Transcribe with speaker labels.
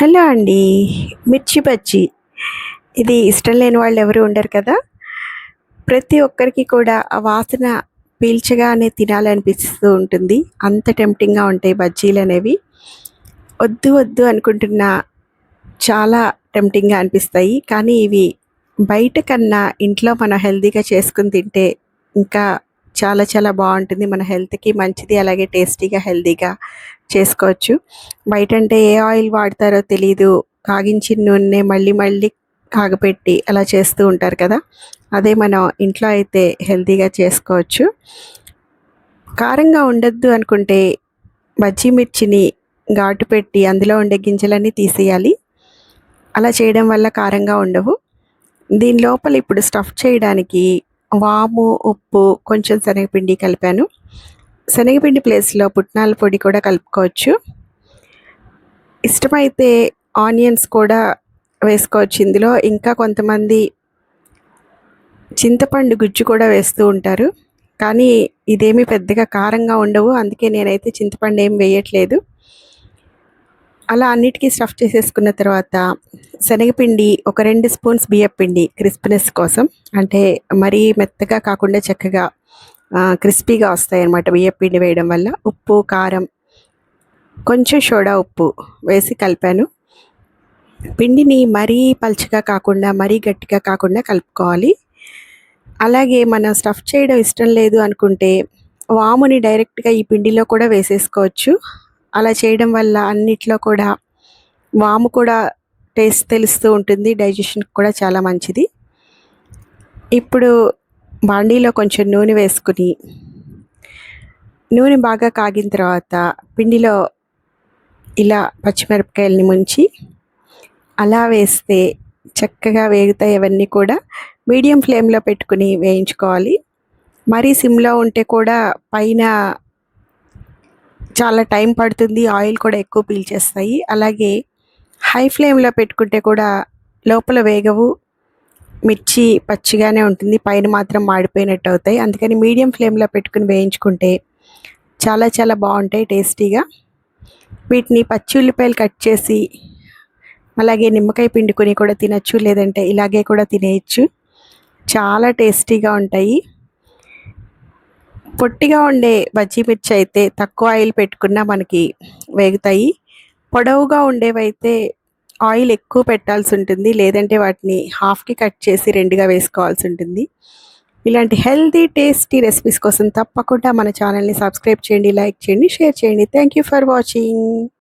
Speaker 1: Hello అండి మిర్చి బజ్జీ. ఇది ఇష్టం లేని వాళ్ళు ఎవరు ఉండరు కదా? ప్రతి ఒక్కరికి కూడా ఆ వాసన పీల్చగానే తినాలనిపిస్తూ ఉంటుంది. అంత టెంప్టింగ్గా ఉంటాయి బజ్జీలు అనేవి. వద్దు వద్దు అనుకుంటున్న చాలా టెంప్టింగ్గా అనిపిస్తాయి. కానీ ఇవి బయట కన్నా ఇంట్లో మనం హెల్తీగా చేసుకుని తింటే ఇంకా చాలా చాలా బాగుంటుంది. మన హెల్త్కి మంచిది అలాగే టేస్టీగా హెల్తీగా చేసుకోవచ్చు. బయట అంటే ఏ ఆయిల్ వాడతారో తెలీదు. కాగించిన నూనె మళ్ళీ మళ్ళీ కాగపెట్టి అలా చేస్తూ ఉంటారు కదా. అదే మనం ఇంట్లో అయితే హెల్తీగా చేసుకోవచ్చు. కారంగా ఉండొద్దు అనుకుంటే బజ్జీ మిర్చిని ఘాటు పెట్టి అందులో ఉండే గింజలన్నీ తీసేయాలి. అలా చేయడం వల్ల కారంగా ఉండవు. దీని లోపల ఇప్పుడు స్టఫ్ చేయడానికి వాము ఉప్పు కొంచెం శనగపిండి కలిపాను. శనగపిండి ప్లేస్లో పుట్నాల పొడి కూడా కలుపుకోవచ్చు. ఇష్టమైతే ఆనియన్స్ కూడా వేసుకోవచ్చు. ఇందులో ఇంకా కొంతమంది చింతపండు గుజ్జు కూడా వేస్తూ ఉంటారు. కానీ ఇదేమీ పెద్దగా కారంగా ఉండవు. అందుకే నేనైతే చింతపండు ఏం వేయట్లేదు. అలా అన్నిటికీ స్టఫ్ చేసేసుకున్న తర్వాత శనగపిండి ఒక రెండు స్పూన్స్ బియ్యపిండి క్రిస్పీనెస్ కోసం. అంటే మరీ మెత్తగా కాకుండా చక్కగా క్రిస్పీగా వస్తాయి అన్నమాట బియ్యపిండి వేయడం వల్ల. ఉప్పు కారం కొంచెం సోడా ఉప్పు వేసి కలిపాను. పిండిని మరీ పల్చగా కాకుండా మరీ గట్టిగా కాకుండా కలుపుకోవాలి. అలాగే మనం స్టఫ్ చేయడం ఇష్టం లేదు అనుకుంటే వాముని డైరెక్ట్గా ఈ పిండిలో కూడా వేసేసుకోవచ్చు. అలా చేయడం వల్ల అన్నిట్లో కూడా వాము కూడా టేస్ట్ తెలుస్తూ ఉంటుంది. డైజెషన్ కూడా చాలా మంచిది. ఇప్పుడు బాండీలో కొంచెం నూనె వేసుకుని నూనె బాగా కాగిన తర్వాత పిండిలో ఇలా పచ్చిమిరపకాయలని ముంచి అలా వేస్తే చక్కగా వేగుతాయి అవన్నీ కూడా. మీడియం ఫ్లేమ్లో పెట్టుకుని వేయించుకోవాలి. మరీ సిమ్లో ఉంటే కూడా పైన చాలా టైం పడుతుంది ఆయిల్ కూడా ఎక్కువ పీల్చేస్తాయి. అలాగే హై ఫ్లేమ్లో పెట్టుకుంటే కూడా లోపల వేగవు మిర్చి పచ్చిగానే ఉంటుంది పైన మాత్రం మాడిపోయినట్టు అవుతాయి. అందుకని మీడియం ఫ్లేమ్లో పెట్టుకుని వేయించుకుంటే చాలా చాలా బాగుంటాయి టేస్టీగా. వీటిని పచ్చి ఉల్లిపాయలు కట్ చేసి అలాగే నిమ్మకాయ పిండుకొని కూడా తినచ్చు లేదంటే ఇలాగే కూడా తినేయచ్చు. చాలా టేస్టీగా ఉంటాయి. పొట్టిగా ఉండే బజ్జీ మిర్చి అయితే తక్కువ ఆయిల్ పెట్టుకున్నా మనకి వేగుతాయి. పొడవుగా ఉండేవైతే ఆయిల్ ఎక్కువ పెట్టాల్సి ఉంటుంది. లేదంటే వాటిని హాఫ్కి కట్ చేసి రెండుగా వేసుకోవాల్సి ఉంటుంది. ఇలాంటి హెల్తీ టేస్టీ రెసిపీస్ కోసం తప్పకుండా మన ఛానల్ని సబ్స్క్రైబ్ చేయండి లైక్ చేయండి షేర్ చేయండి. Thank you for watching.